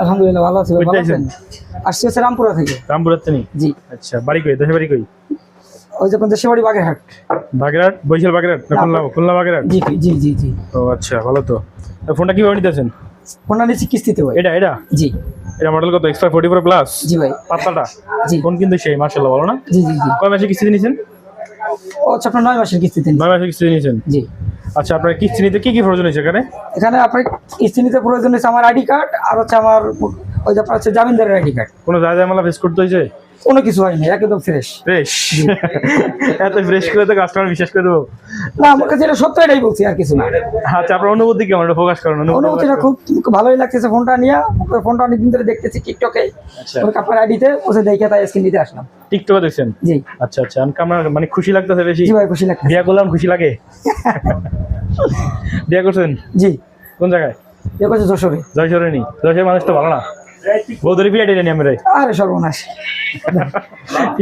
আলহামদুলিল্লাহ ভালো আছি ভালো আছেন? আসছি হচ্ছে রামপুরা থেকে। রামপুরার থেকে? জি। আচ্ছা বাড়ি কই? দেশে বাড়ি কই? ওই যে আপনার দেশে বাড়ি বাগেরহাট। বাগেরহাট? বরিশাল বাগেরহাট? খুলনা খুলনা বাগেরহাট? জি জি জি জি ও আচ্ছা ভালো তো। ফোনটা কীভাবে নিতেছেন? ফোনটা নিচ্ছি কিস্তিতে ভাই। এটা এটা? জি। এটা মডেল কত? এক্সট্রা ফোর্টি ফোর প্লাস জি ভাই। পাতলাটা জি। ফোন কিন্তু সেই মার্শাল্লাহ ভালো না? জি জি জি। কয় মাসে কিস্তি নিয়েছেন ও আচ্ছা আপনার নয় মাসের কিস্তিতে। নয় মাসে কিস্তি নিয়েছেন জি। আচ্ছা আপনার কিস্তিনিতে কি কি প্রয়োজন হয়েছে এখানে? এখানে আপনার কিস্তি নিতে প্রয়োজন হচ্ছে আমার আইডি কার্ড আর হচ্ছে আমার ওই যে আপনার হচ্ছে জামিনদারের আইডি কার্ড। কোনো যা জামালা ফেস করতে হয়েছে কোনো কিছু হয়নি একদম ফ্রেশ ফ্রেশ এত ফ্রেশ করে তো কাস্টমার বিশ্বাস করে দেবো। না আমার কাছে এটা সত্য এটাই বলছি আর কিছু না। আচ্ছা আপনার অনুভূতি কেমন? এটা ফোকাস করেন অনুভূতিটা খুব ভালোই লাগতেছে ফোনটা নিয়ে। ফোনটা অনেকদিন ধরে দেখতেছি টিকটকে আপনার আইডিতে বসে দেখে তাই স্ক্রিন দিতে আসলাম। টিকটকে দেখছেন? জি। আচ্ছা আচ্ছা আমার মানে খুশি লাগতেছে বেশি। জি ভাই খুশি লাগতেছে। বিয়া করলাম খুশি লাগে? বিয়া করছেন? জি। কোন জায়গায়? বিয়া করছে যশোরে। যশোরে নি। যশোরে মানুষ তো ভালো না। বৌদরি বিয়া ডেলে নি আমরা। আরে সর্বনাশ।